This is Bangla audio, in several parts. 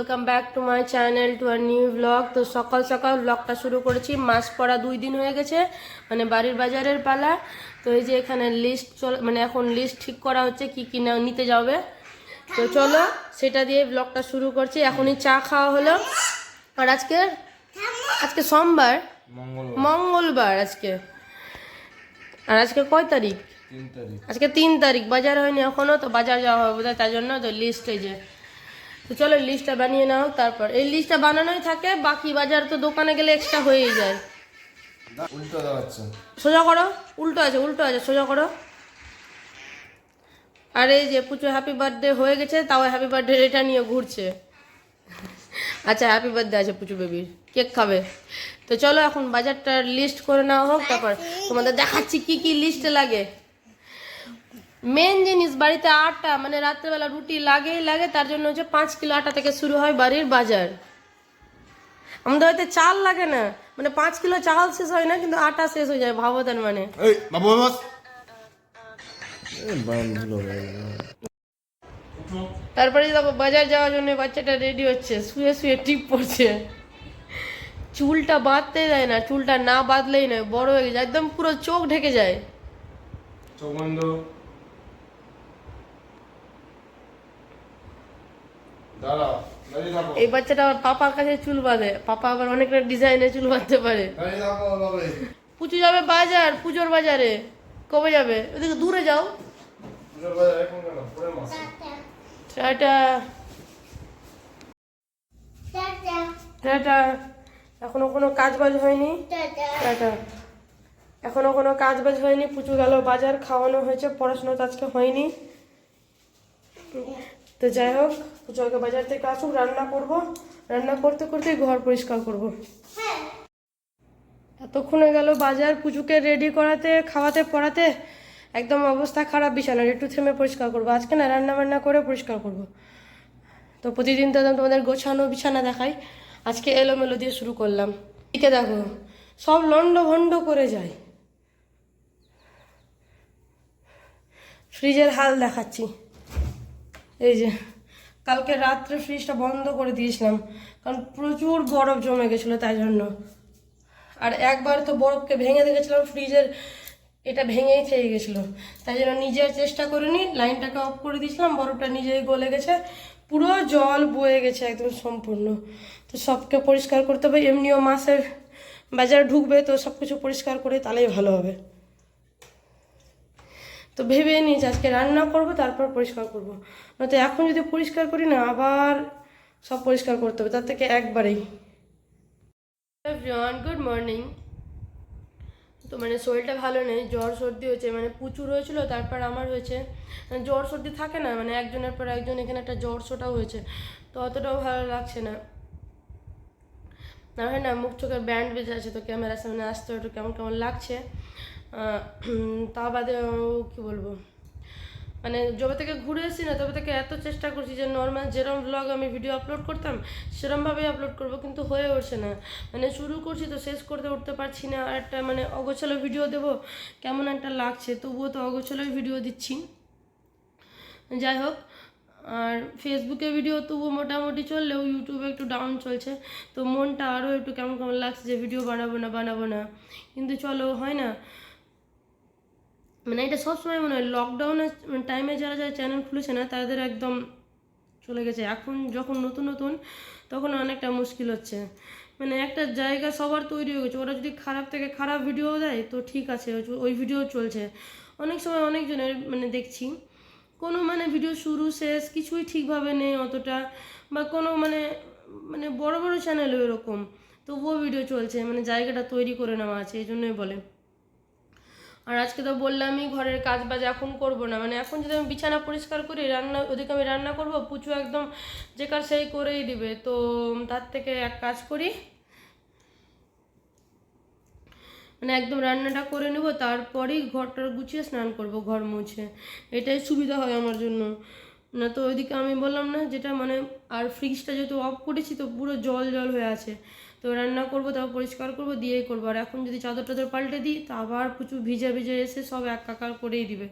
Welcome back to my channel to our new blog তো সকাল সকাল ব্লগটা শুরু করেছি। মাস পড়া দুই দিন হয়ে গেছে মানে বাড়ির বাজারের পালা। তো এই যে এখানে লিস্ট চল মানে এখন লিস্ট ঠিক করা হচ্ছে কি কি না নিতে যাবে। তো চলো সেটা দিয়ে ব্লগটা শুরু করছি। এখনই চা খাওয়া হলো। আর আজকে আজকে সোমবার। মঙ্গলবার। আজকে। আর আজকে কয় তারিখ? আজকে তিন তারিখ। বাজার হয়নি এখনও তো বাজার যাওয়া হবে বোধহয় তার জন্য তো লিস্ট এই যে। তো চলো লিস্টটা বানিয়ে নাও তারপর। এই লিস্টটা বানানোই থাকে বাকি বাজার তো দোকানে গেলে এক্সট্রা হয়েই যায়। উল্টো দাঁড়াচ্ছে সোজা করো উল্টো আছে উল্টো আছে সোজা করো। আর এই যে পুচু হ্যাপি বার্থডে হয়ে গেছে তাও হ্যাপি বার্থডে এটা নিয়ে ঘুরছে। আচ্ছা হ্যাপি বার্থডে আছে পুচু বেবির কেক খাবে। তো চলো এখন বাজারটার লিস্ট করে নেওয়া হোক তারপর তোমাদের দেখাচ্ছি কি কি লিস্টে লাগে। মেন জিনিস বাড়িতে আটা মানে রাত্রেবেলা রুটি লাগেই লাগে তার জন্য হচ্ছে পাঁচ কিলো আটা থেকে শুরু হয় বাড়ির বাজার। আমাদের হয়তো চাল লাগে না মানে পাঁচ কিলো চাল শেষ হয় না কিন্তু আটা শেষ হয়ে যায় ভাবো তার মানে। তারপরে দেখো বাজার যাওয়ার জন্য বাচ্চাটা রেডি হচ্ছে শুয়ে শুয়ে টিপ পড়ছে। চুলটা বাঁধতে যায় না চুলটা না বাঁধলেই নয় বড় হয়ে গেছে একদম পুরো চোখ ঢেকে যায়। চোখ বন্ধ দাঁড়াও দাঁড়িয়ে থাকো এই বাচ্চাটা আবার পাপার কাছে চুল বাঁধে। পাপা আবার অনেকটা ডিজাইনে চুল বাঁধতে পারে। পুজো যাবে বাজার পুজোর বাজারে। কবে যাবে? ওদিকে দূরে যাও। টাটা। টাটা। এখনও কোনো কাজ বাজ হয়নি? টাটা। এখনও কোনো কাজ বাজ হয়নি? পুচু গেল বাজার খাওয়ানো হয়েছে পড়াশোনা তো আজকে হয়নি। তো যাই হোক আগে বাজার থেকে আসুক, রান্না করব। রান্না করতে করতে ঘর পরিষ্কার করব। এতক্ষণে গেল বাজার, পুজোকে রেডি করাতে, খাওয়াতে, পড়াতে। একদম অবস্থা খারাপ বিছানা একটু থেমে পরিষ্কার করব। আজকে না রান্না বান্না করে পরিষ্কার করব। তো প্রতিদিন তো তোমাদের গোছানো, বিছানা দেখাই। আজকে এলোমেলো দিয়ে শুরু করলাম। এদিকে দেখো, সব লন্ড ভন্ড করে যায়। ফ্রিজের হাল দেখাচ্ছি। এই যে, কালকে রাত্রে ফ্রিজটা বন্ধ করে দিয়েছিলাম, কারণ প্রচুর বরফ জমে গেছিল তাই জন্য। আর একবার তো বরফকে ভেঙে দেখেছিলাম ফ্রিজের এটা ভেঙেই খেয়ে গেছিল। তাই জন্য নিজে আর চেষ্টা করিনি লাইনটাকে অফ করে দিয়েছিলাম, বরফটা নিজেই গলে গেছে। পুরো জল বয়ে গেছে একদম সম্পূর্ণ। তো সবকে পরিষ্কার করতে হবে, এমনিও মাসের বাজার ঢুকবে, তো সব কিছু পরিষ্কার করে তাহলেই ভালো হবে। তো ভেবে নিয়েছি আজকে রান্না করব, তারপর পরিষ্কার করব। নয়তো এখন যদি পরিষ্কার করি না, আবার সব পরিষ্কার করতে হবে, তার থেকে একবারেই। গুড মর্নিং তো মানে শরীরটা ভালো নেই, জ্বর সর্দি হয়েছে মানে প্রচুর হয়েছিল, তারপর আমার হয়েছে, জ্বর সর্দি থাকে না মানে একজনের পর একজন, এখানে একটা জ্বর সোটাও হয়েছে, তো অতটাও ভালো লাগছে না। না হয় না, মুখ চোখের ব্যান্ড বেজে আছে, তো ক্যামেরার সামনে আসতে একটু কেমন কেমন লাগছে? তা বাদে কী বলব? মানে যবে থেকে ঘুরে এসেছি না, তবে থেকে এত চেষ্টা করছি যে নর্মাল যেরকম ব্লগ আমি ভিডিও আপলোড করতাম, সেরমভাবেই আপলোড করব, কিন্তু হয়ে উঠছে না। মানে শুরু করছি তো শেষ করতে উঠতে পারছি না, আর একটা মানে অগোছালো ভিডিও দেবো, কেমন একটা লাগছে, তবুও তো অগোছালোই ভিডিও দিচ্ছি। যাই হোক, আর ফেসবুকে ভিডিও তবুও মোটামুটি চললেও ইউটিউবে একটু ডাউন চলছে, তো মনটা আরও একটু কেমন কেমন লাগছে যে ভিডিও বানাবো না বানাবো না। কিন্তু চলো, হয় না? মানে এটা সবসময় মনে হয় লকডাউনের টাইমে যারা যারা চ্যানেল খুলেছে না, তাদের একদম চলে গেছে। এখন যখন নতুন নতুন, তখন অনেকটা মুশকিল হচ্ছে। মানে একটা জায়গা সবার তৈরি হয়ে গেছে। ওরা যদি খারাপ থেকে খারাপ ভিডিও দেয়, তো ঠিক আছে, ওই- ভিডিও চলছে। অনেক সময় অনেকজনের মানে দেখছি, কোনো মানে ভিডিও শুরু, শেষ, কিছুই ঠিকভাবে নেই অতটা, বা কোনো মানে মানে বড় বড় চ্যানেলও এরকম। তবুও ভিডিও চলছে মানে জায়গাটা তৈরি করে নেওয়া আছে, এই জন্যই বলে। আর আজকে তো বললামই ঘরের কাজ বাজ এখন করব না। মানে এখন যদি আমি বিছানা পরিষ্কার করি, রান্না, ওদিকে আমি রান্না করব, পুচু একদম যে কার সেই করেই দিবে। তো তার থেকে এক কাজ করি। মানে একদম রান্নাটা করে নেব, তারপরেই ঘরটার গুছিয়ে স্নান করব, ঘর মুছে। এটাই সুবিধা হয় আমার জন্য। না তো ওইদিকে আমি বললাম না, যেটা মানে আর ফ্রিজটা যেহেতু অফ করেছি, তো পুরো জল জল হয়ে আছে। তো রান্না করব, তারপর পরিষ্কার করব, দিয়েই করব। আর এখন যদি চাদর টাদর পাল্টে দিই, তা আবার প্রচুর ভিজা ভিজে এসে সব এক একাকার করেই দিবে।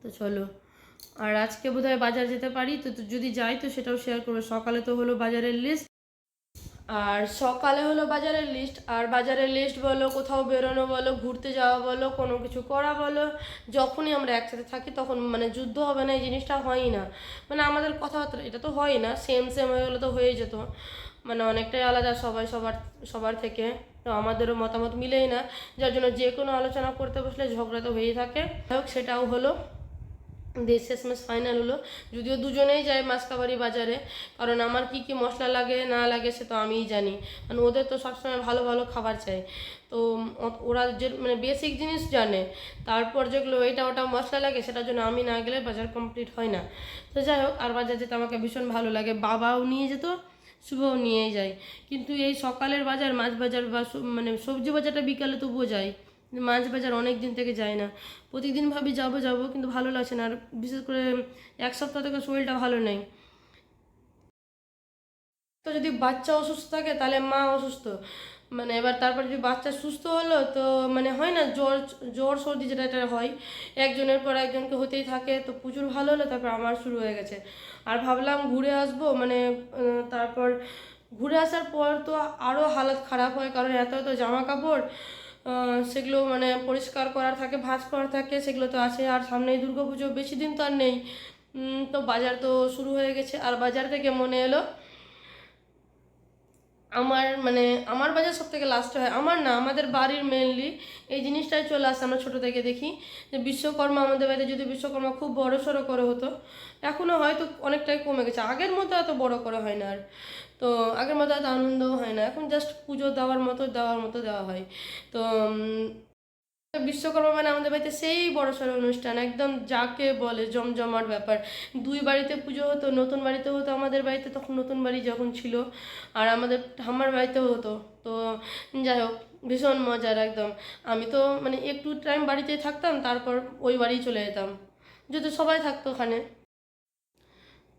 তো চলো। আর আজকে বোধহয় বাজার যেতে পারি, তো যদি যাই তো সেটাও শেয়ার করব। সকালে তো হলো বাজারের লিস্ট আর সকালে হলো বাজারের লিস্ট আর বাজারের লিস্ট বলো, কোথাও বেরোনো বলো, ঘুরতে যাওয়া বলো, কোনো কিছু করা বলো, যখনই আমরা একসাথে থাকি তখন মানে যুদ্ধ হবে না, এই জিনিসটা হয়ই না। মানে আমাদের কথাবার্তা, এটা তো হয় না সেম সেম হয়ে গেলে তো হয়ে যেত। মানে অনেকটাই আলাদা সবাই, সবার সবার থেকে। তো আমাদেরও মতামত মিলেই না। যার জন্য যে কোনো আলোচনা করতে বসলে ঝগড়া তো হয়েই থাকে। যাই হোক, সেটাও হলো। দিয়ে শেষমেশ ফাইনাল হলো। যদিও দুজনেই যায় মাসকাবাড়ি বাজারে, কারণ আমার কি কি মশলা লাগে, না লাগে সে তো আমিই জানি। মানে ওদের তো সবসময় ভালো ভালো খাবার চাই। তো ওরা যে মানে বেসিক জিনিস জানে। তারপর যেগুলো এটা ওটা মশলা লাগে, সেটার জন্য আমি না গেলে বাজার কমপ্লিট হয় না। তো যাই হোক, আর বাজার যেতে আমাকে ভীষণ ভালো লাগে। বাবাও নিয়ে যেত, শুভও নিয়েই যায়। কিন্তু এই সকালের বাজার, মাছ বাজার বা মানে সবজি বাজারটা বিকালে তবুও যায়। মাছ বাজার অনেক দিন থেকে যায় না। প্রতিদিন ভাবি যাব যাব, কিন্তু ভালো লাগছে না। আর বিশেষ করে এক সপ্তাহ থেকে শরীরটা ভালো নেই। তো যদি বাচ্চা অসুস্থ থাকে, তাহলে মা অসুস্থ। মানে এবার তারপর যদি বাচ্চা সুস্থ হলো, তো মানে হয় না, জ্বর জ্বর সর্দি যেটা এটা হয়। একজনের পর একজনকে হতেই থাকে। তো প্রচুর ভালো হলো, তারপর আমার শুরু হয়ে গেছে। আর ভাবলাম ঘুরে আসব মানে তারপর ঘুরে আসার পর তো আরও হালত খারাপ হয়, কারণ এত এত জামা কাপড় সেগুলো মানে পরিষ্কার করার থাকে, ভাঁজ করার থাকে, সেগুলো তো আছে। আর সামনেই দুর্গা পুজো বেশি দিন তো আর নেই। তো বাজার তো শুরু হয়ে গেছে। আর বাজার থেকে মনে এলো আমার মানে আমার বাজার সব থেকে লাস্ট হয়। আমার না, আমাদের বাড়ির মেনলি এই জিনিসটাই চলে আসে আমরা ছোটো থেকে দেখি। যে বিশ্বকর্মা আমাদের বাড়িতে যদি বিশ্বকর্মা খুব বড় সড়ো করে হতো এখনও হয়তো অনেকটাই কমে গেছে। আগের মতো এত বড় করে হয় না আর। তো আগের মতো এত আনন্দও হয় না। এখন জাস্ট পুজো দেওয়ার মতো দেওয়ার মতো দেওয়া হয়। তো বিশ্বকর্মা মানে আমাদের বাড়িতে সেই বড় সড়ো অনুষ্ঠান, একদম যাকে বলে জমজমাট ব্যাপার। দুই বাড়িতে পুজো হতো, নতুন বাড়িতে হতো, আমাদের বাড়িতে তখন নতুন বাড়ি যখন ছিল, আর আমাদের ঠাম্মার বাড়িতে হতো। তো যাই হোক, ভীষণ মজার একদম। আমি তো মানে একটু টাইম বাড়িতেই থাকতাম, তারপর ওই বাড়ি চলে যেতাম। যদি সবাই থাকতো ওখানে।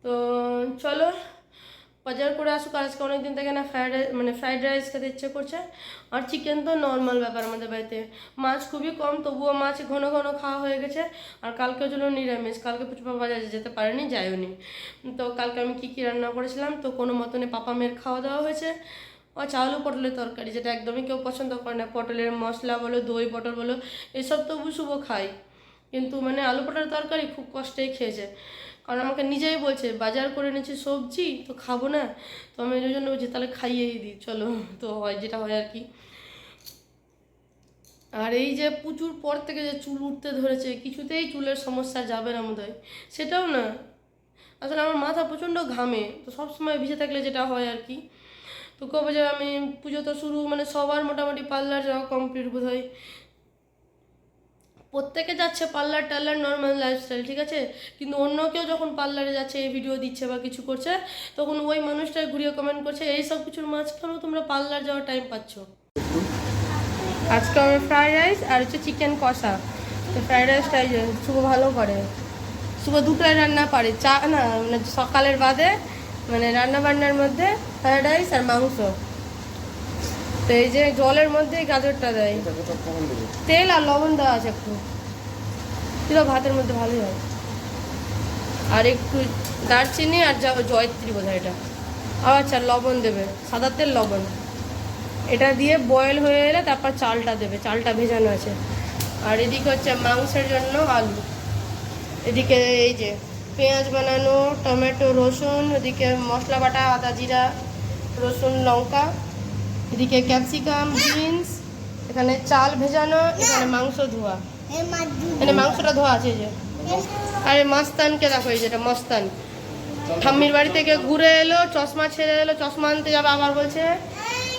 তো চলো বাজার করে আসুক আর আজকে অনেকদিন থেকে না ফ্রাইড রাইস মানে ফ্রাইড রাইস খেতে ইচ্ছে করছে। আর চিকেন তো নর্মাল ব্যাপার আমাদের বাড়িতে। মাছ খুবই কম, তবুও মাছ ঘন ঘন খাওয়া হয়ে গেছে। আর কালকেও জন্য নিরামিষ, কালকে পুচপা বাজারে যেতে পারেনি যায়ওনি তো কালকে আমি কী কী রান্না করেছিলাম, তো কোনো মতনে পাপা মেয়ের খাওয়া দাওয়া হয়েছে। ও চাউলও পটলের তরকারি, যেটা একদমই কেউ পছন্দ করে না। পটলের মশলা বলো, দই পটল বলো, এসব তবু শুভ খাই। কিন্তু মানে আলু পটলের তরকারি খুব কষ্টেই খেয়েছে। কারণ আমাকে নিজেই বলছে, বাজার করে এনেছি সবজি, তো খাব না। তো আমি ওই জন্য বলছি, তাহলে খাইয়েই দিই চলো। তো হয়, যেটা হয় আর কি। আর এই যে প্রচুর পর থেকে যে চুল উঠতে ধরেছে, কিছুতেই চুলের সমস্যা যাবে না বোধ সেটাও না। আসলে আমার মাথা প্রচণ্ড ঘামে, তো সবসময় ভিজে থাকলে যেটা হয় আর কি। তো কবে যে আমি পুজো তো শুরু মানে সবার মোটামুটি পার্লার যাওয়া কমপ্লিট বোধ হয় প্রত্যেকে যাচ্ছে পার্লার টার্লার নর্মাল লাইফস্টাইল ঠিক আছে? কিন্তু অন্য কেউ যখন পার্লারে যাচ্ছে, এই ভিডিও দিচ্ছে বা কিছু করছে, তখন ওই মানুষটাই ঘুরিয়ে কমেন্ট করছে, এই সব কিছুর মাঝখানেও তোমরা পার্লার যাওয়ার টাইম পাচ্ছ। আজকে আমার ফ্রাইড রাইস আর হচ্ছে চিকেন কষা। তো ফ্রাইড রাইসটাই শুভ ভালো করে। শুভ দুটোই রান্না পারে। চা না মানে সকালের বাদে মানে রান্না বান্নার মধ্যে ফ্রাইড রাইস আর মাংস। তো এই যে জলের মধ্যে গাজরটা দেয়। তেল আর লবণ দেওয়া আছে একটু। ছিল ভাতের মধ্যে ভালোই হয়। আর একটু দারচিনি আর যা জয়ত্রী বোধ হয় এটা। আর আচ্ছা লবণ দেবে। সাদা তেল, লবণ। এটা দিয়ে বয়েল হয়ে এলে তারপর চালটা দেবে। চালটা ভেজানো আছে। আর এদিকে হচ্ছে মাংসের জন্য আলু। এদিকে এই যে পেঁয়াজ বানানো, টমেটো, রসুন, ওদিকে মশলা বাটা, আদা, জিরা, রসুন, লঙ্কা। এদিকে ক্যাপসিকাম বিনস এখানে চাল ভেজানো, এখানে মাংস ধোয়া। এখানে মাংসটা ধোয়া আছে যে। আরে মাস্তানকে দেখো, এই যেটা মস্তান। ঠাম্মির বাড়ি থেকে ঘুরে এলো, চশমা ছেড়ে এলো, চশমা আনতে যাবে আবার বলছে,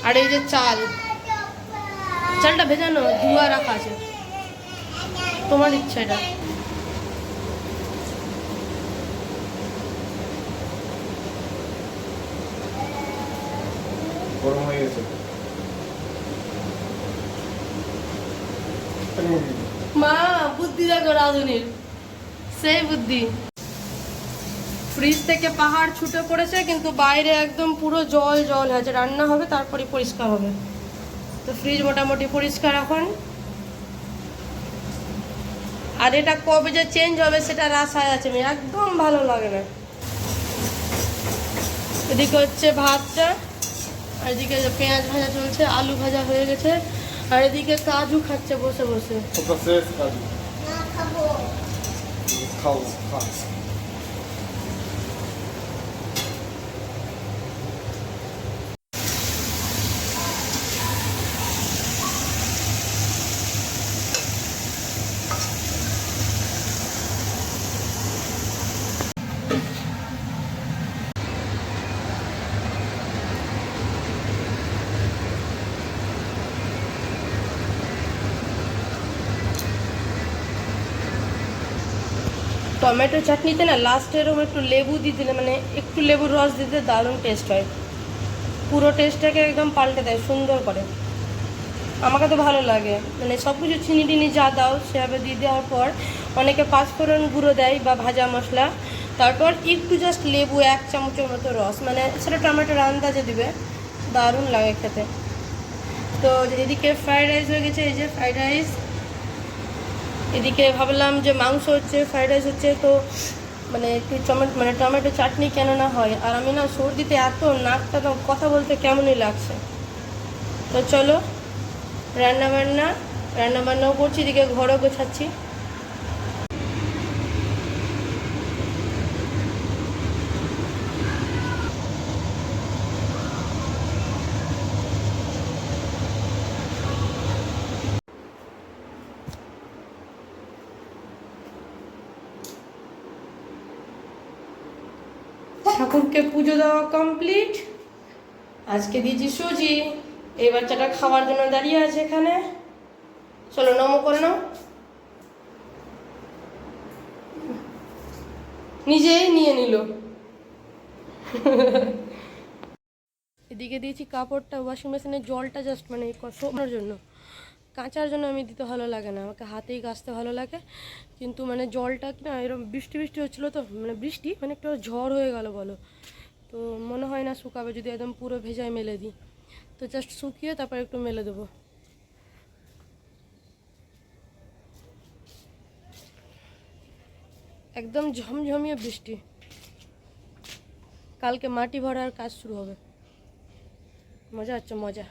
আর এই যে চাল। চালটা ভেজানো, ধোয়া রাখা আছে। তোমার ইচ্ছা এটা গরম হয়ে গেছে মা বুদ্ধি দেখো সেই বুদ্ধি। ফ্রিজ থেকে পাহাড় ছুটে পড়েছে, কিন্তু বাইরে একদম পুরো জল জল আছে রান্না হবে তারপরে পরিষ্কার হবে। তো ফ্রিজ মোটামুটি পরিষ্কার এখন। আর এটা কবে যে চেঞ্জ হবে সেটার আশায় আছে, আমি একদম ভালো লাগে না। এদিকে হচ্ছে ভাতটা, আর এদিকে পেঁয়াজ ভাজা চলছে, আলু ভাজা হয়ে গেছে, আর এদিকে কাজু খাচ্ছে বসে বসে ওটা শেষ কাজু না খাব খাও খাও টমেটো চাটনিতে না লাস্টে এরকম একটু লেবু দিয়ে দিলে মানে একটু লেবুর রস দিতে দারুণ টেস্ট হয়। পুরো টেস্টটাকে একদম পাল্টে দেয়, সুন্দর করে। আমাকে তো ভালো লাগে। মানে সব কিছু চিনি টিনি যা দাও, সেভাবে দিয়ে দেওয়ার পর অনেকে পাঁচফোড়ন গুঁড়ো দেয় বা ভাজা মশলা। তারপর একটু জাস্ট লেবু, এক চামচের মতো রস। মানে সেটা টমেটোর আন্দাজে দিবে। দারুণ লাগে খেতে। তো এদিকে ফ্রাইড রাইস হয়ে গেছে, এই যে ফ্রাইড রাইস এদিকে ভাবলাম যে মাংস হচ্ছে, ফ্রাইড রাইস হচ্ছে, তো মানে একটু টমেটো মানে টমেটো চাটনি কেন না হয়? আর আমি না সর্দিতে এত নাকটা তো কথা বলতে কেমনই লাগছে। তো চলো রান্না বান্না রান্না বান্নাও করছি, এদিকে ঘরও গোছাচ্ছি। ঠাকুরকে পুজো দেওয়া কমপ্লিট আজকে দিয়েছি সুজি। এই বাচ্চাটা খাওয়ার জন্য দাঁড়িয়ে আছে এখানে। চলো, নম করে নাও। নিজেই নিয়ে নিল। এদিকে দিয়েছি কাপড়টা ওয়াশিং মেশিনে জলটা জাস্ট মানে শোকানোর জন্য। কাঁচার জন্য আমি দিতে ভালো লাগে না, আমাকে হাতেই কাচতে ভালো লাগে। কিন্তু মানে জলটা কি না এরকম বৃষ্টি বৃষ্টি হচ্ছিল তো মানে বৃষ্টি মানে একটু ঝড় হয়ে গেল বলো। তো মনে হয় না শুকাবে, যদি একদম পুরো ভেজায় মেলে দিই। তো জাস্ট শুকিয়ে তারপর একটু মেলে দেবো। একদম ঝমঝমিয়ে বৃষ্টি। কালকে মাটি ভরার কাজ শুরু হবে। মজা হচ্ছে, মজা।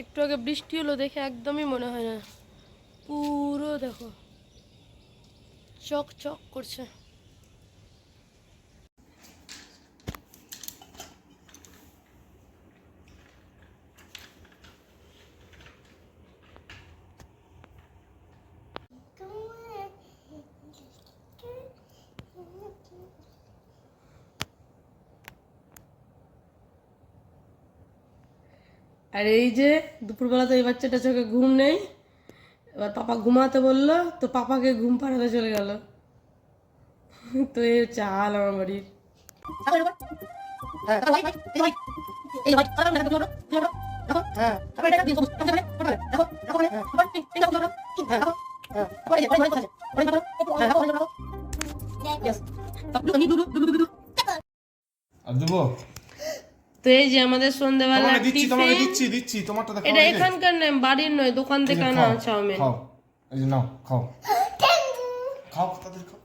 একটু আগে বৃষ্টি হলো দেখে একদমই মনে হয় না। পুরো দেখো চক চক করছে। আর এই যে দুপুরবেলা তো এই বাচ্চাটা চোখে ঘুম নেই, এবার পাপা ঘুমাতে বলল, তো পাপাকে ঘুম পাড়াতে চলে গেল। তো এই হচ্ছে হাল আমার বাড়ির। আর দেবো তো এই যে আমাদের সন্ধ্যেবেলা তোমাকে দিচ্ছি তোমাকে দিচ্ছি দিচ্ছি তোমারটা দেখো এটা এখানকার নয় বাড়ির নয় দোকান থেকে আনা চাউমিন। খাও এই যে নাও খাও। খাও তাদের খাও।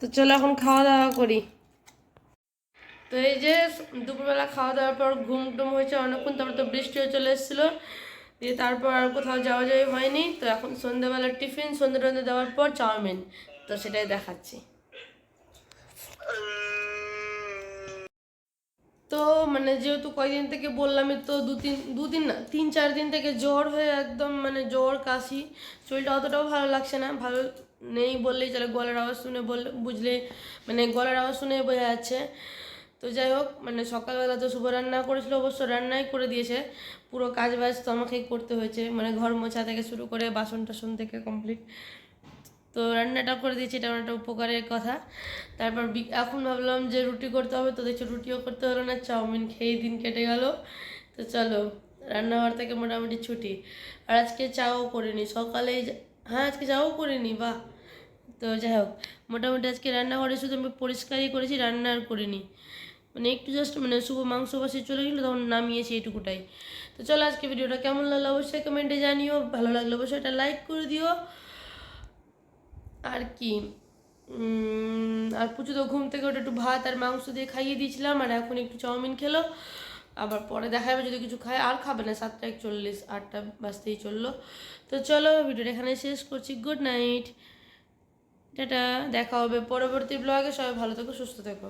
তো চলো এখন খাওয়া দাওয়া করি। তো এই যে দুপুরবেলা খাওয়া দাওয়ার পর ঘুম টুম হয়েছে অনেকক্ষণ তারপর তো বৃষ্টিও চলে এসেছিল। দিয়ে তারপর আর কোথাও যাওয়া যাওয়া হয়নি। তো এখন সন্ধ্যেবেলা টিফিন সন্ধ্যে টন্ধে দেওয়ার পর চাউমিন। তো সেটাই দেখাচ্ছি। তো মানে যেহেতু কয়দিন থেকে বললামই তো দু তিন দুদিন না, তিন, চার দিন থেকে জ্বর হয়ে একদম মানে জ্বর, কাশি, শরীরটা অতটাও ভালো লাগছে না। ভালো নেই বললেই চলে, গলার আওয়াজ শুনে বললে বুঝলে মানে গলার আওয়াজ শুনে বোঝা যাচ্ছে। তো যাই হোক মানে সকালবেলা তো শুভ রান্না করেছিল, অবশ্য রান্নাই করে দিয়েছে। পুরো কাজ বাজ তো আমাকেই করতে হয়েছে মানে ঘর মোছা থেকে শুরু করে বাসন টাসন থেকে কমপ্লিট তো রান্নাটা করে দিয়েছি, এটা আমার একটা উপকারের কথা। তারপর এখন ভাবলাম যে রুটি করতে হবে, তো দেখছি রুটিও করতে হলো না, চাউমিন খেয়েই দিন কেটে গেল। তো চলো, রান্নাঘর থেকে মোটামুটি ছুটি। আর আজকে চাও করিনি সকালেই যা- হ্যাঁ আজকে চাও করিনি, বাহ। তো যাই হোক, মোটামুটি আজকে রান্নাঘরে শুধু আমি পরিষ্কারই করেছি, রান্না আর করিনি। মানে একটু জাস্ট মানে শুভ মাংস বাসে চলে গেলো, তখন নামিয়েছি এইটুকুটাই। তো চলো আজকে ভিডিওটা কেমন লাগল অবশ্যই কমেন্টে জানিও, ভালো লাগল অবশ্যই এটা লাইক করে দিও। আর কি আর পুজো তো ঘুম থেকে ওটা একটু ভাত আর মাংস দিয়ে খাইয়ে দিয়েছিলাম, আর এখন একটু চাউমিন খেলো। আবার পরে দেখা যাবে যদি কিছু খায়, আর খাবে না, সাতটা একচল্লিশ, আটটা বাজতেই চলল। তো চলো, ভিডিওটা এখানে শেষ করছি, গুড নাইট। এটা দেখা হবে পরবর্তী ব্লগে সবাই ভালো থেকো, সুস্থ থেকো।